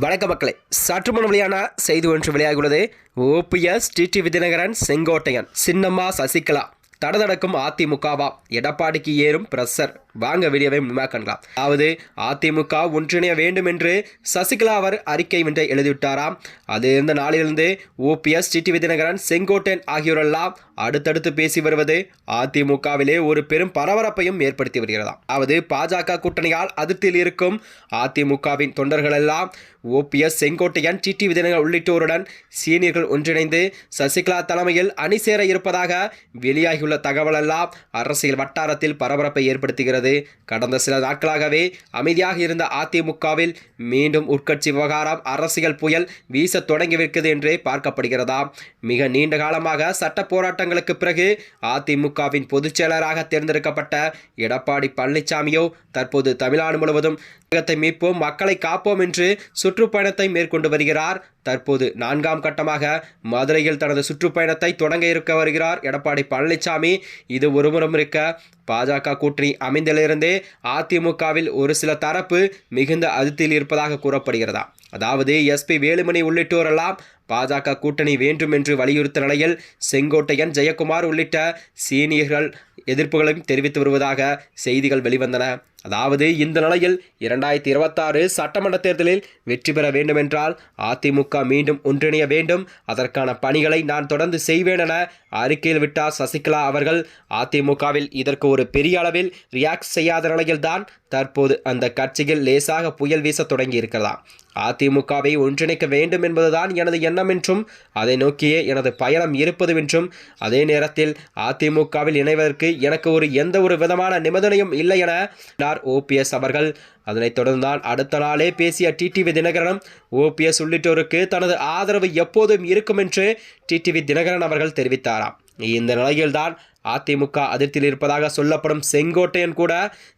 வணக்க மக்களை சற்று வழியான செய்தி ஒன்று வெளியாகியுள்ளது. ஓபிஎஸ் டிடி விதிநகரன் செங்கோட்டையன் சின்னம்மா சசிகலா தடதடக்கும் அதிமுகவா எடப்பாடிக்கு ஏறும் பிரஷர். வாங்க வீடியோவை முன்பாக கண்டலாம் அதாவது அதிமுக ஒன்றிணைய வேண்டும் என்று சசிகலா அவர் அறிக்கை ஒன்றை எழுதிவிட்டாராம். அது இருந்த நாளிலிருந்து ஓபிஎஸ் டிடி விதிநகரன் செங்கோட்டையன் ஆகியோரெல்லாம் அடுத்தடுத்து பேசி வருவது அதிமுகவிலே ஒரு பெரும் பரபரப்பையும் ஏற்படுத்தி வருகிறதாம். அதாவது பாஜக கூட்டணியால் அதிர்த்தியில் இருக்கும் அதிமுகவின் தொண்டர்கள் எல்லாம் ஓபிஎஸ் செங்கோட்டையன் டிடி விதிநகர் உள்ளிட்டோருடன் சீனியர்கள் ஒன்றிணைந்து சசிகலா தலைமையில் அணி சேர இருப்பதாக வெளியாகியுள்ள தகவலெல்லாம் அரசியல் வட்டாரத்தில் பரபரப்பை ஏற்படுத்துகிறது. கடந்த சில நாட்களாகவே அமைதியாக இருந்த அதிமுகவில் மீண்டும் உட்கட்சி விவகாரம் அரசியல் புயல் வீச தொடங்கிவிருக்கிறது என்றே பார்க்கப்படுகிறதாம் மிக நீண்ட காலமாக சட்ட போராட்டங்களுக்கு பிறகு அதிமுகவின் பொதுச் செயலராக தேர்ந்தெடுக்கப்பட்ட எடப்பாடி பழனிசாமியோ தற்போது தமிழ்நாடு முழுவதும் தமிழகத்தை மீட்போம் மக்களை காப்போம் என்று சுற்றுப்பயணத்தை மேற்கொண்டு வருகிறார். தற்போது நான்காம் கட்டமாக மதுரையில் தனது சுற்றுப்பயணத்தை தொடங்க இருக்க வருகிறார் எடப்பாடி பழனிசாமி. இது ஒருபுறம் இருக்க பாஜக கூட்டணி அமைந்திலிருந்தே அதிமுகவில் ஒரு சில தரப்பு மிகுந்த அதிருப்தியில் இருப்பதாக கூறப்படுகிறதா? அதாவது எஸ்பி வேலுமணி உள்ளிட்டோரெல்லாம் பாஜக கூட்டணி வேண்டும் என்று வலியுறுத்த நிலையில் செங்கோட்டையன் ஜெயக்குமார் உள்ளிட்ட சீனியர்கள் எதிர்ப்புகளையும் தெரிவித்து வருவதாக செய்திகள் வெளிவந்தன. அதாவது இந்த நிலையில் இரண்டாயிரத்தி இருபத்தாறு சட்டமன்ற தேர்தலில் வெற்றி பெற வேண்டுமென்றால் அதிமுக மீண்டும் ஒன்றிணைய வேண்டும். அதற்கான பணிகளை நான் தொடர்ந்து செய்வேன் என அறிக்கையில் விட்டார் சசிகலா அவர்கள். அதிமுகவில் இதற்கு ஒரு பெரிய அளவில் ரியாக்ட் செய்யாத நிலையில்தான் தற்போது அந்த கட்சியில் லேசாக புயல் வீச தொடங்கி இருக்கலாம் அதிமுகவை ஒன்றிணைக்க வேண்டும் என்பதுதான் எனது எண்ணம் என்றும் அதை நோக்கியே எனது பயணம் இருப்பது என்றும் அதே நேரத்தில் அதிமுகவில் இணைவதற்கு எனக்கு ஒரு எந்த ஒரு விதமான நிபந்தனையும் இல்லை என ஓபிஎஸ் அவர்கள். அதனைத் தொடர்ந்தான் அடுத்த நாளே பேசிய டிடிவி தினகரனும் ஓபிஎஸ் உள்ளிட்டோருக்கு தனது ஆதரவு எப்போதும் இருக்கும் என்று டிடிவி தினகரன் அவர்கள் தெரிவித்தாராம். இந்த நிலையில்தான் அதிமுக அதிர்த்தியில் இருப்பதாக சொல்லப்படும் செங்கோட்டையன் கூட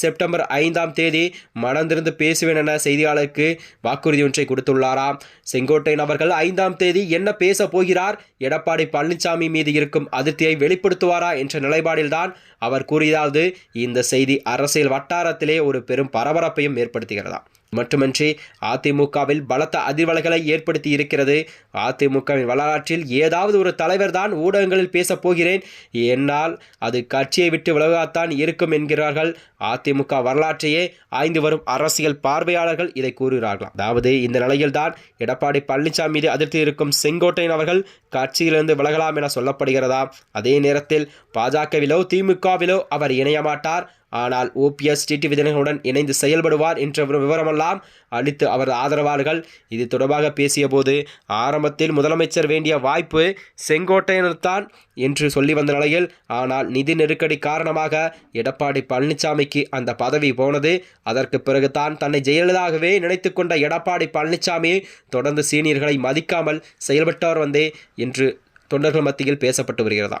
செப்டம்பர் ஐந்தாம் தேதி மனந்திருந்து பேசுவேன் என செய்தியாளருக்கு வாக்குறுதி ஒன்றை கொடுத்துள்ளாராம். செங்கோட்டையன் அவர்கள் ஐந்தாம் தேதி என்ன பேச போகிறார்? எடப்பாடி பழனிசாமி மீது இருக்கும் அதிருப்தியை வெளிப்படுத்துவாரா என்ற நிலைப்பாடில்தான் அவர் கூறியதாவது இந்த செய்தி அரசியல் வட்டாரத்திலே ஒரு பெரும் பரபரப்பையும் ஏற்படுத்துகிறதா மட்டுமன்றி அதிமுகவில் பலத்த அதிர்வலைகளை ஏற்படுத்தி இருக்கிறது. அதிமுகவின் வரலாற்றில் ஏதாவது ஒரு தலைவர் தான் ஊடகங்களில் பேசப் போகிறேன். என்னால் அது கட்சியை விட்டு விலகாத்தான் இருக்கும் என்கிறார்கள். அதிமுக வரலாற்றையே ஆய்ந்து வரும் அரசியல் பார்வையாளர்கள் இதை கூறுகிறார்களாம் அதாவது இந்த நிலையில்தான் எடப்பாடி பழனிசாமி மீது அதிர்த்தி இருக்கும் செங்கோட்டையன் அவர்கள் கட்சியிலிருந்து விலகலாம் என சொல்லப்படுகிறதா? அதே நேரத்தில் பாஜகவிலோ திமுகவிலோ அவர் இணைய மாட்டார். ஆனால் ஓபிஎஸ் டிடி விதினர்களுடன் இணைந்து செயல்படுவார் என்ற ஒரு விவரமெல்லாம் அளித்து அவர் ஆதரவாளர்கள். இது தொடர்பாக பேசியபோது ஆரம்பத்தில் முதலமைச்சர் வேண்டிய வாய்ப்பு செங்கோட்டையினர்தான் என்று சொல்லி வந்த நிலையில் ஆனால் நிதி நெருக்கடி காரணமாக எடப்பாடி பழனிசாமிக்கு அந்த பதவி போனது. அதற்கு பிறகுதான் தன்னை ஜெயலலிதாகவே நினைத்து கொண்ட எடப்பாடி பழனிசாமி தொடர்ந்து சீனியர்களை மதிக்காமல் செயல்பட்டவர் வந்தே என்று தொண்டர்கள் மத்தியில் பேசப்பட்டு வருகிறதா